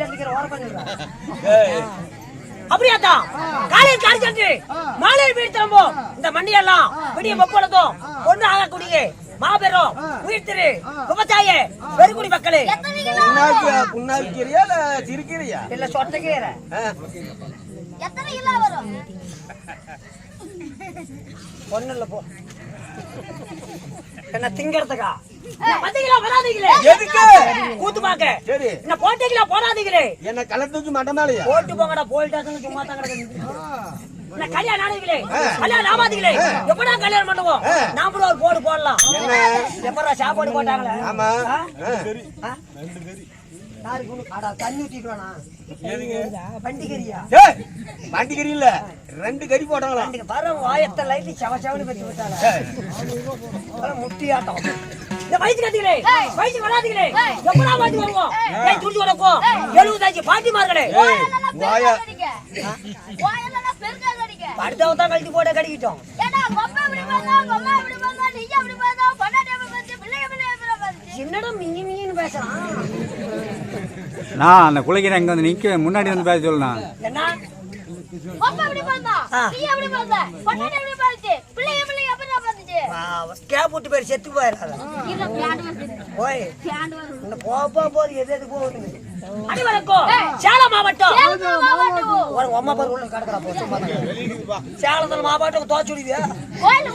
அடிக்கிற ஓரம் பண்ணிடுறேன் அப்படியாதான் காலையில் மாலையில் வீடு திரும்பும் இந்த மண்டியெல்லாம் விடிய முப்பொழுதும் ஒன்று ஆகக்கூடிய மாபெரும் உயிர் திரு விவசாய பெருங்குடி மக்களே. புண்ணாக்கு புண்ணாக்கிறியா இல்ல சிரிக்கிறியா இல்ல எத்தனை கிலோ வரும்? ஒண்ணு இல்ல போ. என்ன திங்கறதுக்கா? வந்தீங்களா? வராதீங்களே. எதுக்கு? கூத்து பாக்க சரி. என்ன போட்டீங்களா? போடாதீங்களே என்ன கலத்துக்கு மட்டமாலையா போட்டு போங்கடா போயிட்டாங்க சும்மா என்ன கல்யாணம் ஆனீங்களே? கல்யாணம் ஆகாதீங்களே. எப்படா கல்யாணம் பண்ணுவோம்? நாமளும் ஒரு போடு போடலாம். எப்படா சாப்பாடு போட்டாங்களே? ஆமா. யாருக்கு ஒண்ணு- அடா, தண்ணி கறி இல்ல. ரெண்டு கறி போட்டாங்களா? வர வாயத்தை லைட்லி சவ சவனு பத்தி அதெல்லாம் முட்டி ஆட்டம் இந்த வயசு கட்டிகளே வயசு வராதீங்களே எப்படா பாட்டி வருவோம்? ஏய். துண்டு வளர்க்கும் எழுபத்தஞ்சு பாட்டிமார்களே. வாயெல்லாம் வாயா. அடுத்தவன் தான் கழட்டி போட கடிக்கிட்டோம். ஏடா இப்படி இப்படி நீங்க அப்படி பொண்டாட்டி அப்படி பார்த்து பிள்ளைங்க பிள்ளைங்க எப்படி பார்த்து என்னடா மிங்கி மிங்கின்னு பேசுறான்? நான் அந்த குலைக்கிற இங்க வந்து நிக்க முன்னாடி வந்து பேச சொல்லணும் என்ன? கொப்பை இப்படி பார்த்தா ஆ. நீ எப்படி பார்த்த பொண்டாட்டி எப்படி பார்த்து பிள்ளைங்க பிள்ளைங்க எப்படி பார்த்துச்சு கேப் விட்டு பேர் செத்து போயிடாத ஓய் இந்த போக போது எது எது போகுது? அடி வணக்கம் சேலம் மாவட்டம். ஒரு அம்மா பேர் உள்ள கடக்குறா போ சும்மா தான். சேலத்துல மாவட்டம் தோச்சு விடுவியா? கோயில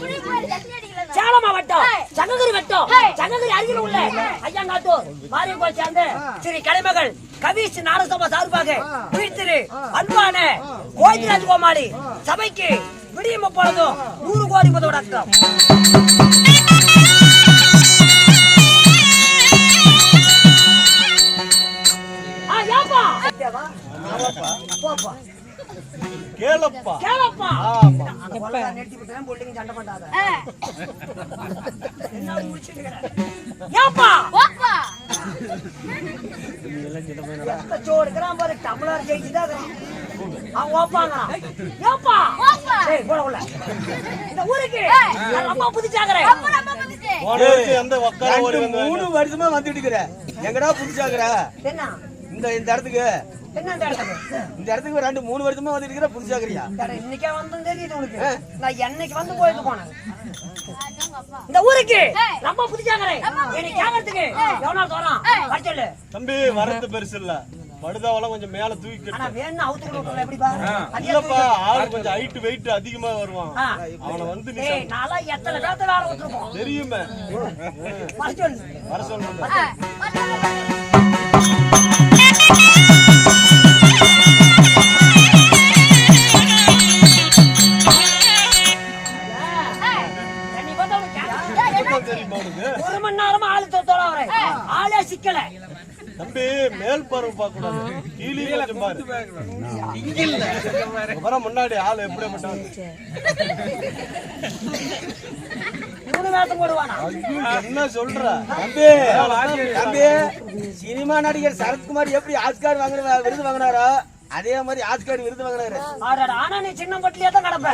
சேலம் மாவட்டம் சங்ககிரி வட்டம். சங்ககிரி அருகில் உள்ள ஐயங்காத்தூர் மாரியம்பாள் சேர்ந்த ஸ்ரீ கலைமகள் கவிஷ் நாரசபா சார்பாக உயிர் திரு அன்பான கோயில்ராஜ் கோமாளி சபைக்கு விடியும் பொழுதும் நூறு கோடி முதல் அர்த்தம்? போப்பா. கேளப்பா கேளப்பா. ஆமா. அந்த கொள்ளை நெட்டி விட்டுறேன், பொள்ளைங்க சண்டை பண்ணாத. என்ன முடிச்சிட்டு இருக்கிற? ஏப்பா? போப்பா எத்த சோறு இருக்கிறான் பாரு, டம்ளர் ஜெயிச்சுதான் இருக்கிறான். அவன் ஓப்பாங்கிறான். ஏப்பா? போப்பா ஏய், போடா உள்ள. இந்த ஊருக்கு நான் ரொம்ப புதுச்சாக்குறேன். ரொம்ப ரொம்ப வந்துச்சு ரெண்டு, மூணு வருஷமா வந்துட்டு இருக்கிற எங்கடா புதுசாக்குற என்ன இந்த இந்த இடத்துக்கு. என்ன இந்த இடத்துக்கு? இந்த இடத்துக்கு ரெண்டு மூணு வருஷமா வந்துட்டு இருக்கிற புதுசாக்குறியா இன்னைக்கே வந்து தெரியுது உனக்கு. நான் என்னைக்கு வந்து போயிட்டு போனேன்? இந்த ஊருக்கு கேட்கறதுக்கு எவ்வளவு தூரம்? படிச்சல்லு தம்பி வரது பெருசு இல்ல. படுதாவெல்லாம் கொஞ்சம் மேல தூக்கி ஆனா வேணும் அவுத்து விட்டுல எப்படி பாரு? அது இல்லப்பா ஆளு கொஞ்சம் ஹைட் வெயிட் அதிகமா வருவான். அவனை வந்து நீ எத்தனை விட்டுருப்போம் தெரியுமே. வர சொல்லணும் தம்பி மேல் பார்வை பார்க்க கூடாது கீழே கொஞ்சம் பாரு. இங்க வர முன்னாடி ஆளு எப்படி பட்டாங்க என்ன சொல்ற? தம்பி தம்பி சினிமா நடிகர் சரத்குமார் எப்படி ஆஸ்கார் வாங்குற விருது வாங்கினாரோ? அதே மாதிரி ஆஸ்கார் விருது வாங்கினாரு ஆடாடா, ஆனா நீ சின்ன பட்டிலே தான் கிடப்ப.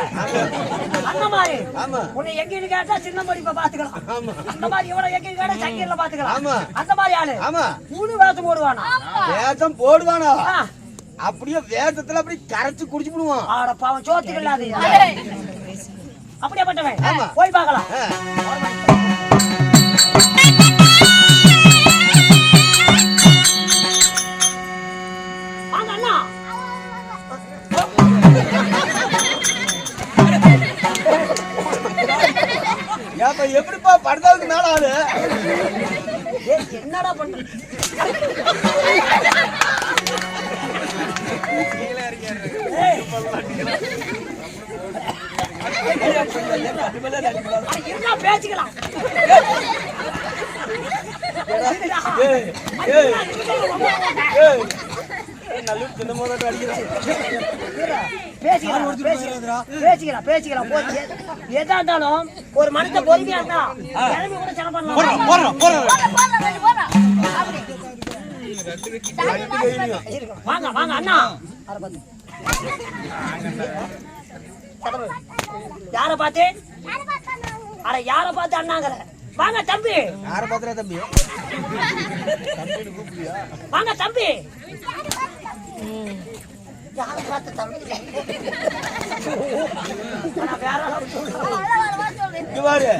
அந்த மாதிரி. ஆமா. உன்னை எங்கேன்னு கேட்டா சின்ன படிப்பை பாத்துக்கலாம். அந்த மாதிரி இவனை எங்கேயும் கேட்டா சங்கீர்ல பாத்துக்கலாம். ஆமா. அந்த மாதிரி ஆளு. ஆமா. மூணு வேஷம் போடுவானா? வேஷம் போடுவானோ. அப்படியே வேஷத்துல அப்படி கரைச்சு குடிச்சு விடுவான். ஆட பாவம் சோத்துக்கு இல்லாது அப்படியே பட்டவன் போய் பார்க்கலாம். ஏப்பா எப்படிப்பா படுதாவுக்கு மேல ஆளு? என்னடா அடிக்கிறான். பேசிக்கலாம் பேசிக்கலாம் பேசிக்கலாம் பேசிக்கலாம் போச்சு. எதா இருந்தாலும் ஒரு மனுஷன் பொறுமையா இருந்தா கிளம்பி கூட செலவு பண்ணலாம். மாத்தி இருக்கணும். வாங்க வாங்க அண்ணா. யாரை பார்த்து? அட யார பார்த்து அண்ணாங்கிற? வாங்க தம்பி. யார பாத்திரா தம்பி? வாங்க தம்பி. யாரை பார்த்து. இங்க பாரு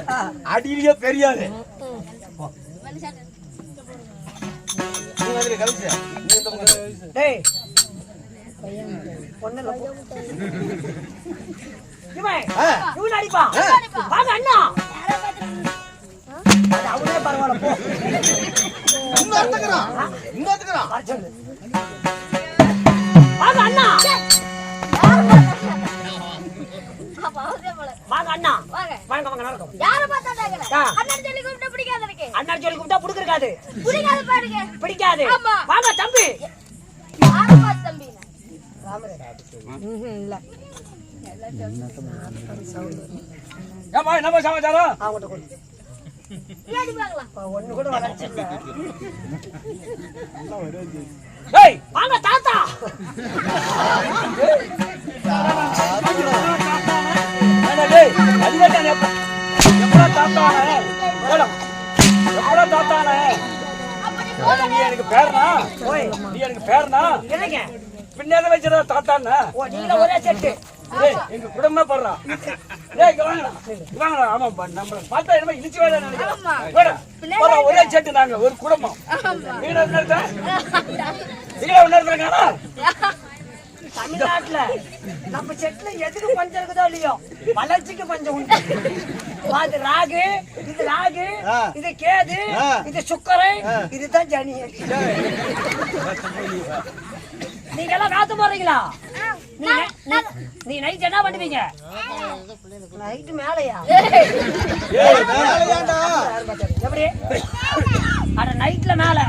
அடியிலேயே பெரியாரு மனுஷன். நீ வந்து கழிச்சு நீ இந்த பக்கம் இரு. டேய் ஒண்ணு இல்ல, போ. இவன் ஆ. இவன் அடிப்பான் ஆ. வாங்க அண்ணா யாரை பார்த்து- அது அவனே பரவாயில்ல போ இன்னொருத்தக்கிறான் இன்னொருத்தக்கிறான் அண்ணா. வாங்க அண்ணா வாங்க. வாங்க வாங்க நடக்கும் யாரை பார்த்தா. அண்ணன் சொல்லி கூப்பிட்டா பிடிக்காது எனக்கு. அண்ணா சொல்லி கூப்பிட்டா புடுக்கிருக்காது பிடிக்காது பாருங்க. பிடிக்காது. வாங்க தம்பி யாரை பார்த்து தம்பி? ஏமா என்ன சமாச்சாரம் அவங்ககிட்ட கொடு பின்னாடி பார்க்கலாம். ஒண்ணு கூட வளர்ச்சில்ல டேய் வாங்க தாத்தா. எனக்கு பேரனா? ஓய் நீ எனக்கு பேரனா? என்னங்க? பின்னால வச்சிருந்தா தாத்தானே ஓ நீங்க ஒரே செட்டு எங்க குடும்பமே படுறா. வாங்கடா. வாங்கடா. நம்மள பார்த்தா என்னமோ இழிச்சு வேலை. வாடா வாடா, ஒரே செட்டு நாங்க ஒரு குடும்பம். என்ன எடுத்தாங்க தமிழ்நாட்டுல நம்ம செட்ல எதுக்கு பஞ்சம் இருக்குதோ இல்லையோ? வளர்ச்சிக்கு பஞ்சம் உண்டு. அது ராகு இது ராகு. இது கேது. இது சுக்கரை இதுதான் ஜனி நீங்க எல்லாம் காத்து போறீங்களா நீ நைட் என்ன பண்ணுவீங்க? நைட்டு மேலையா? எப்படி? அட நைட்ல மேல.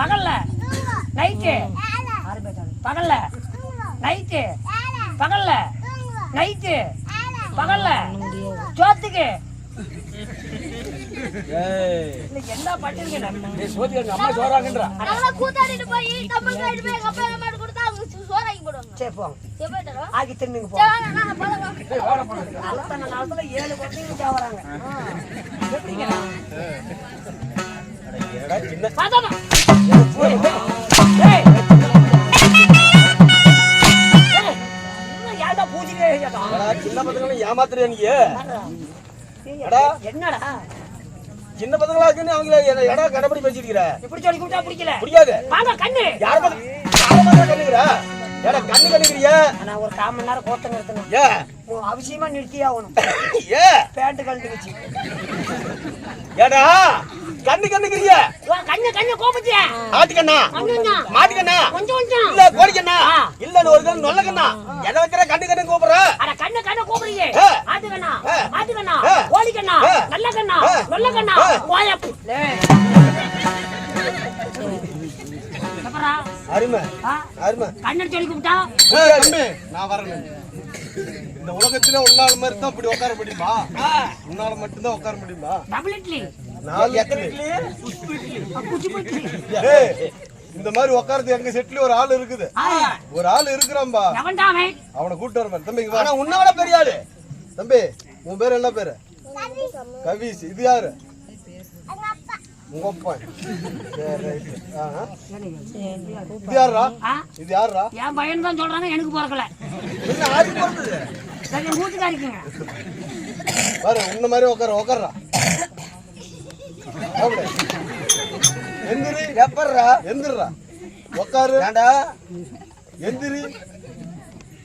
பகல்ல. நைட்டு பகல்ல. நைட்டு பகல்ல. நைட்டு பகல்ல. சோத்துக்கு. என்ன பண்ணிருக்கீங்க நீ சோதி எங்க அம்மா சோறாங்கன்றா? கூத்தாடிட்டு போய் கம்பல் காயிட்டு போய் எங்க அப்பா கொடுத்தா அவங்க சோறாக்கி போடுவாங்க. சரி சரி, சரி, நாளத்துல ஏழு குழந்தைங்க சாவறாங்க எப்படிங்க? சின்ன ஏய் என்னடா, சின்ன பசங்களை இருக்குன்னு அவங்கள எடா கடப்படி பேசிருக்கிற இப்படி சொல்லி கூப்பிட்டா பிடிக்கல. பிடிக்காது. வாங்க கண்ணு. யார பார்த்து கண்ணுங்கிற ஏடா கண்ணு கண்ணுக்கிறிய ஆனா ஒரு கால் மணி நேரம் கோத்த நிறுத்தணும் ஏ? அவசியமா நிறுத்தியே ஆகணும். ஏ? பேண்ட் கழட்டி வச்சு ஏடா கண்ணு கண்ணுக்கிறிய? உன் கண்ணு கண்ணு கோபத்திய? ஆட்டுக்கண்ணா? அண்ணா மாட்டுக்கண்ணா? கொஞ்சம் கொஞ்சம். இல்ல கோழிக்கண்ணா. இல்ல ஒரு கண்ணு நொல்ல கண்ணா எதை வைக்கிற கண்ணு கண்ணு கூப்பிடுற? அட கண்ணு கண்ணு கூப்பிடுறியே. ஆ. ஆட்டு கண்ணா ஆ. மாட்டு கண்ணா ஆ. கோழி கண்ணா ஆ. நல்ல கண்ணா. நல்ல கண்ணா. கோயப்பு அருமை. கண்ணு சொல்லி கூப்பிட்டா? நான் வரேன். இந்த உலகத்துல உன்னால மாதிரி தான் இப்படி உட்கார முடியுமா? உன்னால மட்டும்தான் உட்கார முடியுமா? டபுள் இட்லி. இந்த மாதிரி உட்கார்றது எங்க செட்ல ஒரு ஆள் இருக்குது. ஒரு ஆள் இருக்கிறான்பா. அவன் அவனை கூட்டு வரேன் தம்பி. ஆனா உன்னை விட பெரிய ஆளு. தம்பி உன் பேர் என்ன பேரு? கவிஸ். இது யாரு? உங்க அப்பா. இது யாருடா இது யாருடா என் பையன் தான் சொல்றாங்க எனக்கு பிறக்கல. என்ன ஆதி பிறந்தது? சரி என் வீட்டுக்காரிக்குங்க பாரு உன்ன மாதிரி உட்கார உட்கார்றா அப்படி. எந்திரி. எப்பர்றா எந்திரா உட்காரு ஏண்டா? எந்திரி.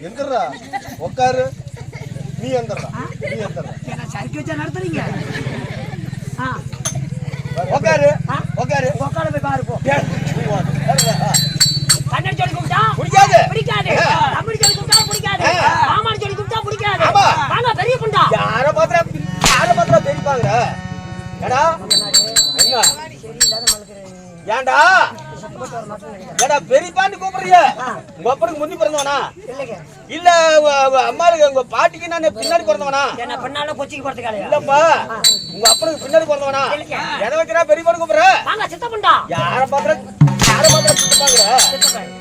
எந்திரா உட்காரு நீ எந்திரா நீ எந்திரா சறுக்கு வச்சா நடத்துறீங்க? ஆ. உட்காரு ஆ? உட்காரு உட்கார போய் பாரு போ. கண்ணன் சொல்லி கூப்பிட்டா பிடிக்காது. பிடிக்காது. தம்பி சொல்லி கூப்பிட்டா பிடிக்காது. ஆ. மாமான் சொல்லி கூப்பிட்டா பிடிக்காது. ஆமா. வாங்க பெரிய குண்டா? யார பாத்திர யார பாத்திர பெரியப்பாங்க ஏடா. நினைக்கிறேன். ஏடா பெரியப்பான்னு கூப்பிடுறிய. உங்க அப்பனுக்கு முந்தி பிறந்தவனா? இல்லைங்க. இல்ல அம்மாளுக்கு உங்க பாட்டிக்கு நான் பின்னாடி பிறந்தவனா? என்ன பண்ணாலும் கொச்சிக்கு போறதுக்காக இல்லப்பா உங்க அப்பனுக்கு பின்னாடி பிறந்தவனா? இல்லைங்க. எதை வைக்கிறா பெரியப்பான்னு கூப்பிடுற? வாங்க சித்தப்புண்டா யார பாத்திர யார பாத்திர சித்தப்பாங்க?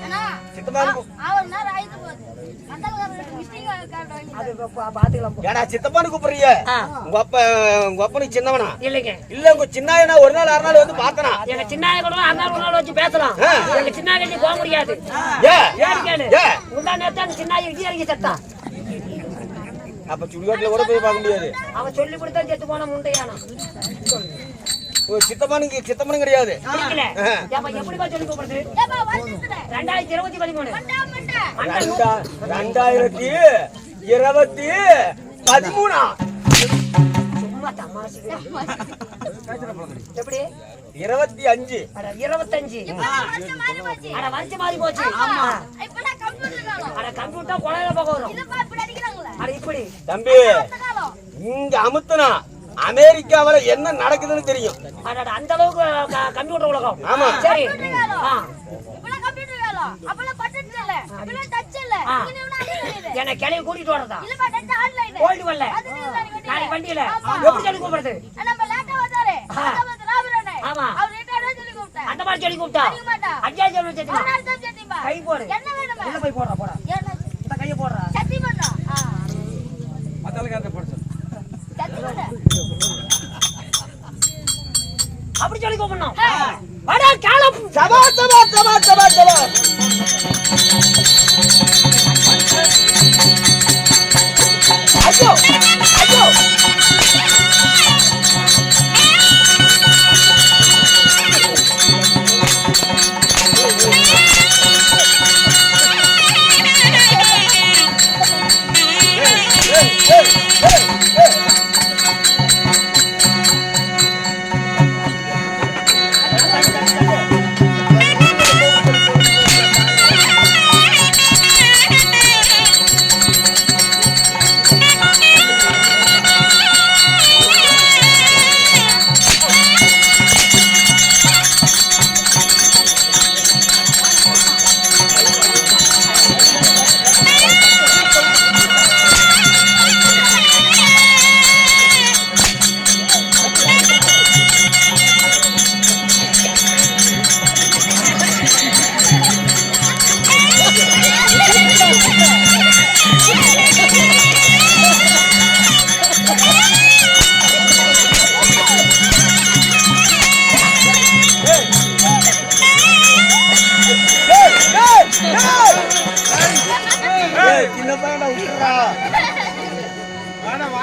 அண்ணா, சித்தப்பான்னு கூ- ஆ- ஆறு நேரம் ஆயிட்டு போகுது. மத்தவங்க மிஸ்டேக் அது பா- பாத்துக்கலாம் போ. ஏடா சித்தப்பான்னு கூப்பிடுறிய ஆ, உங்க அப்ப உங்க அப்பனுக்கு சின்னவனா? இல்லைங்க. இல்ல உங்க சின்னாயனா ஒரு நாள் நாள் வந்து பார்த்தனா? எங்க சின்ன கூட அண்ணா ஒரு நாள் வச்சு பேசலாம். எங்க சின்ன கட்டி போக முடியாது. ஏ ஏன் கேளு? ஏ. முந்தா நேரத்து அந்த சின்ன இடி இறங்கி செத்தான் அப்ப சுடுகாட்டுல கூட போய் பார்க்க முடியாது. அவன் சொல்லி கொடுத்தா செத்து போன முண்டையானா? சித்தப்பானுக்கு சித்தப்பனும் கிடையாது. ரெண்டாயிரத்தி இருபத்தி பதிமூணு. எப்படி? இருபத்தி அஞ்சு. அட இருபத்தஞ்சு. வருஷம் மாறி போச்சு. அட வருஷம் மாறி போச்சு. ஆமா. கம்ப்யூட்டர் காலம் அட கம்ப்யூட்டர் குழந்தைல பக்கம் வரும். இப்படி அடிக்கிறாங்களே. அட இப்படி. தம்பி இங்க அமுத்துனா அமெரிக்காவுல என்ன நடக்குதுன்னு தெரியும். அட அந்த அளவுக்கு க- கம்ப்யூட்டர் உலகம். ஆமா. சரி. இல்ல டச் இல்ல. இது என்னை கிளவி கூட்டிட்டு வரதா? இல்லப்பா டச் ஆன்லைன் கோல்டு வரல. அது நீங்க நாளைக்கு வண்டியில. எப்படி சொல்லி கூப்பிடுறது? நம்ம லேட்டா வந்தாரு. ஆமா. அவர் ரிட்டையர்டா சொல்லி கூப்பிட்டேன் அந்த மாதிரி சொல்லி கூப்பிட்டா? அடியா சொல்லி ஒரு நாள் சத்தியமா கை போடு. என்ன வேணுமா? உள்ள போய் போடுறா போடா. என்ன? இந்த கையை போடுறா. சத்தி பண்ணா சத்தி பண்ண அப்படி சொல்லி கூப்பிடணும் வாடா காலம் சபா சபா சபா சபா சபா. ஐயோ ஐயோ.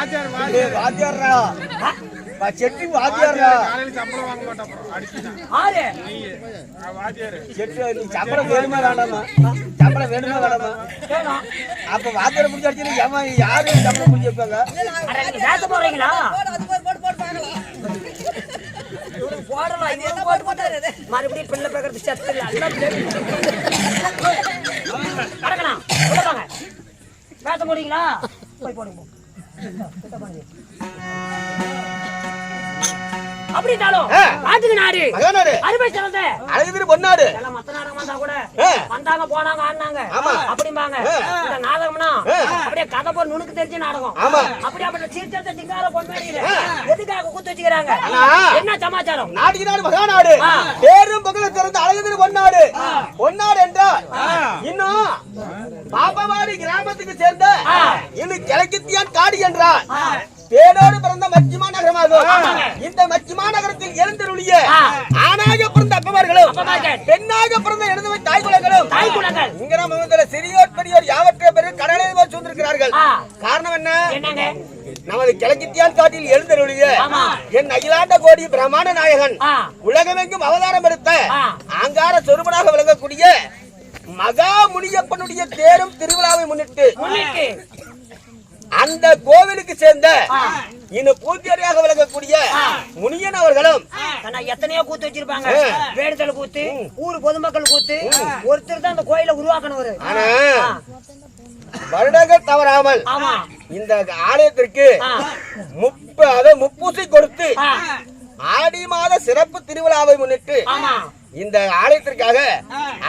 ஏய், வாத்தியார்ரா. வா, செட்டி வாத்தியார்ரா. ஆறு செட்டி, நீ சம்பளம் வேணுமா வேண்டாமா சம்பளம் வேணுமா வேண்டாமா அப்ப வாத்தியாரை பிடிச்சி அடிச்சு ஏமா யாரு? சம்பளம் வைப்பாங்க? போறீங்களா? போட்டு மறுபடியும் பிள்ளை பேக்கிறது சத்து இல்ல. வாங்க பேச முடியுங்களா? போய் போடுங்க. 这个，这个帮你。அப்படின்னாலும். நாட்டுக்கு நாடு அறுபை சிறந்த அழகு பொன்னாடு எல்லாம் மத்த நாடகம் வந்தா கூட. வந்தாங்க போனாங்க ஆடினாங்க. அப்படிம்பாங்க. இந்த நாடகம்னா. அப்படியே கதை போர் நுணுக்கு தெரிஞ்ச நாடகம். அப்படி சீர்திருத்த திங்கார ஆ. எதுக்காக குத்து வச்சுக்கிறாங்க. என்ன சமாச்சாரம் நாட்டுக்கு நாடு ஆ. பேரும் பகல திறந்த அழகு பொன்னாடு பொன்னாடு என்றால் இன்னும் பாப்பவாடி கிராமத்துக்கு சேர்ந்த. இன்னும் கிழக்கித்தியான் காடு என்றால் தேனோடு பிறந்த மச்சிமா நகரமாகும் ஆமாங்க. இந்த மச்சிமா நகரத்தில் எழுந்தருளிய. ஆணாக பிறந்த அப்பமார்களும் அப்பமார்கள். பெண்ணாக பிறந்த எழுந்தவை தாய் குலங்களும். இங்க நம்ம சிறியோர் பெரியோர் யாவற்றை பேர் கடலை சூழ்ந்திருக்கிறார்கள் ஆ. காரணம் என்ன நமது கிழக்கித்தியான் காட்டில் எழுந்தருளிய. என் அகிலாண்ட கோடி பிரமாண நாயகன். உலகமெங்கும் அவதாரம் எடுத்த. ஆங்கார சொருபனாக விளங்கக்கூடிய மகா முனியப்பனுடைய தேரும் திருவிழாவை முன்னிட்டு அந்த கோவிலுக்கு சேர்ந்த இன்னும் பூஜாரியாக விளங்கக்கூடிய முனியன் அவர்களும் எத்தனையோ கூத்து வச்சிருப்பாங்க. வேடுதல் கூத்து ஊர் பொதுமக்கள் கூத்து ஒருத்தர் தான் அந்த கோயிலை உருவாக்கணும் ஆனா வருடங்கள் தவறாமல் இந்த ஆலயத்திற்கு ஆ. முப்ப அதாவது முப்பூசி கொடுத்து. ஆடி மாத சிறப்பு திருவிழாவை முன்னிட்டு இந்த ஆலயத்திற்காக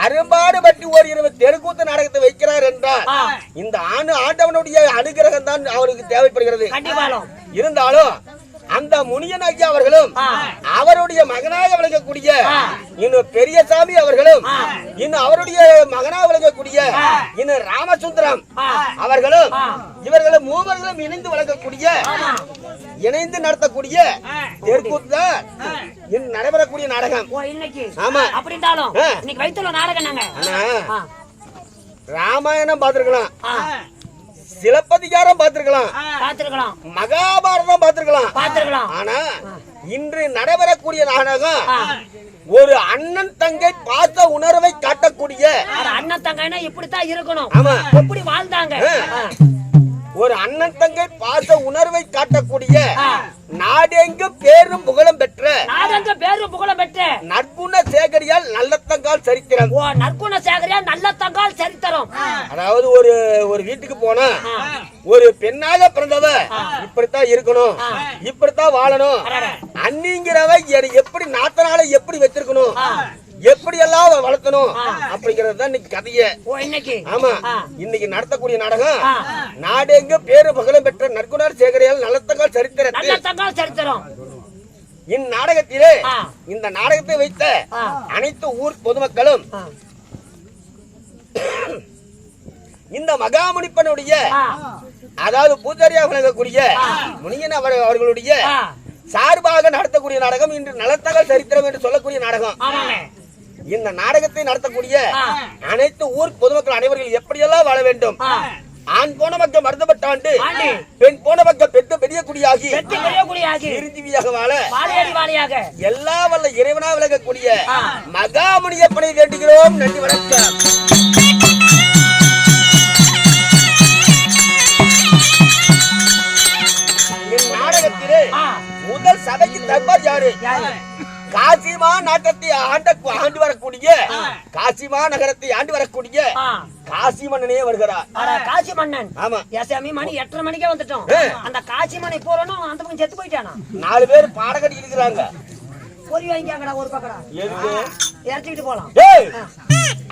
அரும்பாடு பற்றி ஒரு இருபது தெருக்கூத்து நாடகத்தை வைக்கிறார் என்றால். இந்த ஆண்டு ஆண்டவனுடைய அனுகிரகம் தான் அவருக்கு தேவைப்படுகிறது. இருந்தாலும் அந்த முனியன் ஐயா அவர்களும். அவருடைய மகனாக விளங்கக்கூடிய. இன்னும் பெரியசாமி அவர்களும் இன்னும் அவருடைய மகனாக விளங்கக்கூடிய இன்னும் ராமசுந்தரம். அவர்களும். இவர்களும் மூவர்களும் இணைந்து வழங்கக்கூடிய இணைந்து நடத்தக்கூடிய தெற்குத்து தான் இன்று நடைபெறக்கூடிய நாடகம் ஆமா. இன்னைக்கு வயிற்றுல நாடகம் நாங்க. ராமாயணம் பார்த்திருக்கலாம். சிலப்பதிகாரம் பார்த்திருக்கலாம். பார்த்திருக்கலாம். மகாபாரதம் பார்த்திருக்கலாம். பார்த்திருக்கலாம். ஆனா இன்று நடைபெறக்கூடிய நாடகம். ஒரு அண்ணன் தங்கை பார்த்த உணர்வை காட்டக்கூடிய அண்ணன் தங்கைனா இப்படித்தான் இருக்கணும். ஆமா. எப்படி வாழ்ந்தாங்க. ஒரு அண்ணன் தங்கை பாச உணர்வை காட்டக்கூடிய ஆ. நாடெங்கும் பேரும் புகழும் பெற்ற நாடக பேரு புகழ பெற்ற? நற்குண சேகரியால் நல்லத்தங்கால் சரித்திரம். ஓ நற்குண சேகரியா நல்ல தங்கால் சரித்திரம் அதாவது ஒரு ஒரு வீட்டுக்கு போனா ஒரு பெண்ணாக பிறந்தவ இப்படித்தான் இருக்கணும். இப்படித்தான் வாழணும். அன்னிங்கிறவ என்னை எப்படி நாத்தனால எப்படி வச்சிருக்கணும்? எப்படி எல்லாம் வளர்த்தணும் அப்படிங்கறது தான் இன்னைக்கு கதையே ஆமா. இன்னைக்கு நடத்தக்கூடிய நாடகம். நாடெங்க பேரு புகழும் பெற்ற நற்குணர் சேகரியால் நல்லத்தங்கால் நல்ல சரித்திரத்தில் இந்நாடகத்திலே. இந்த நாடகத்தை வைத்த. அனைத்து ஊர் பொதுமக்களும். இந்த மகாமுனிப்பனுடைய. அதாவது பூஜாரியாக விளங்கக்கூடிய முனியன் அவர் அவர்களுடைய. சார்பாக நடத்தக்கூடிய நாடகம் இன்று நலத்தகல் சரித்திரம் என்று சொல்லக்கூடிய நாடகம் இந்த நாடகத்தை நடத்தக்கூடிய. அனைத்து ஊர் பொதுமக்கள் அனைவர்கள் எப்படியெல்லாம் வாழ வேண்டும். ஆண் போன மக்கள் மருந்தப்பட்டாண்டு ஆண்டு. பெண் போன மக்கள் பெற்று பெரிய குடியாகி சிறுஜீவியாக வாழ எல்லா வல்ல இறைவனா விளங்கக்கூடிய ஆ. மகாமுனியப்பனை வேண்டுகிறோம் நன்றி வணக்கம் காசிமா நாட்டத்தை ஆண்ட ஆண்டு வரக்கூடிய காசிமா நகரத்தை ஆண்டு வரக்கூடிய. காசி மன்னனே வருகிறார். காசி மன்னன். ஆமா. எஸ்எம்இ மணி எட்டரை மணிக்கே வந்துட்டோம். அந்த காசி மணி போறோம் அந்த பக்கம் செத்து போயிட்டானா? நாலு பேர் பாடகடி இருக்கிறாங்க. பொறி வாங்கிக்காங்கடா ஒரு பக்கடா. எதுக்கு? இறச்சிக்கிட்டு போலாம்.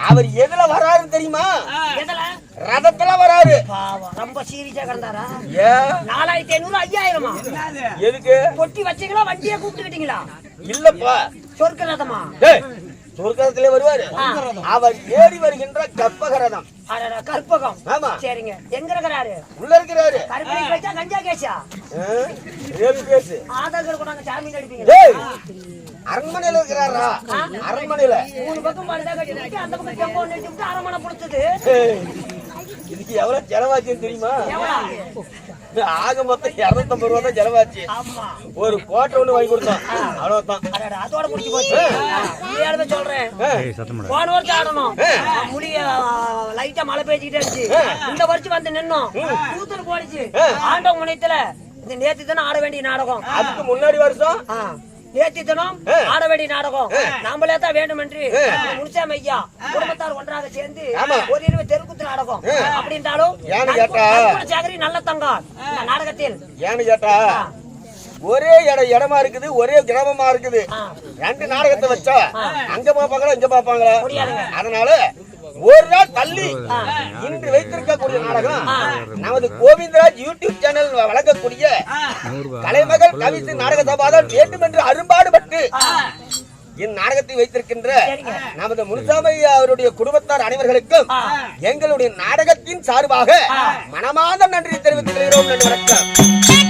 அவர் எதுல வராருன்னு தெரியுமா? எதுல? ரதத்துல வராரு. ரொம்ப சீரியஸா கிடந்தாரா? நாலாயிரத்தி ஐநூறு ஐயாயிரமா? எதுக்கு? பொட்டி வச்சீங்களா வண்டியை கூப்பிட்டுக்கிட்டீங்களா? இல்லப்பா. சொர்க்க ரதமா ஏய், சொர்க்கத்திலே வருவாரு. அவர் ஏறி வருகின்ற கற்பக ரதம் அடடா, கற்பகம். ஆமா. சரிங்க. எங்க இருக்கிறாரு? உள்ள இருக்கிறாரு. கருப்பணி பேச்சா கஞ்சா கேச்சா கேசு ஆதார் கார்டு கொண்டாங்க ஜாமீன் அடிப்பீங்க ஏய், அரண்மனையில இருக்கிறாரா? அரண்மனையில. மூணு பக்கம் கட்டி அந்த பக்கம் செம்போ அரமனை கொடுத்தது ஏய், இதுக்கு எவ்வளவு செலவாச்சுன்னு தெரியுமா? ஆக மொத்தம் இருநூத்தம்பது ரூபா தான் செலவாச்சு. ஆமா. ஒரு கோட்டை ஒண்ணு வாங்கி கொடுத்தோம். அவ்வளவுதான். அதோட முடிச்சு போச்சு. சொல்றேன். போன வருஷம் ஆடணும். முடிய லைட்டா மழை பெய்ஞ்சுக்கிட்டே இருந்துச்சு. இந்த வருஷம் வந்து நின்னோம். தூத்தல் போடுச்சு ஆண்டவ முனையத்துல இந்த நேத்து தானே ஆட வேண்டிய நாடகம். அதுக்கு முன்னாடி வருஷம்? நேத்து தினம் ஆட வேண்டிய நாடகம். நாமளே தான் வேண்டும் என்று முனிசாமி ஐயா குடும்பத்தார் ஒன்றாக சேர்ந்து. ஒரு இருபது அப்படின்றாலும் ஏன்னு கேட்டா? சாகரி நல்ல தங்கம் இந்த நாடகத்தில் ஏன்னு கேட்டா ஒரே இடம் இடமா இருக்குது ஒரே கிராமமா இருக்குது. ரெண்டு நாடகத்தை வச்சா அங்க பாப்பாங்களா இங்க பாப்பாங்களா. அதனால ஒரு நாள் தள்ளி இன்று வைத்திருக்கக்கூடிய நாடகம் நமது கோவிந்தராஜ் யூடியூப் சேனல் வழங்கக்கூடிய. கலைமகள் கவித்து நாடக சபாதான் வேண்டும் என்று அரும்பாடுபட்டு இந்நாடகத்தை வைத்திருக்கின்ற நமது முனுசாமி அவருடைய குடும்பத்தார் அனைவர்களுக்கும் எங்களுடைய நாடகத்தின் சார்பாக மனமார்ந்த நன்றி தெரிவித்துக் கொள்கிறோம் நன்றி வணக்கம்.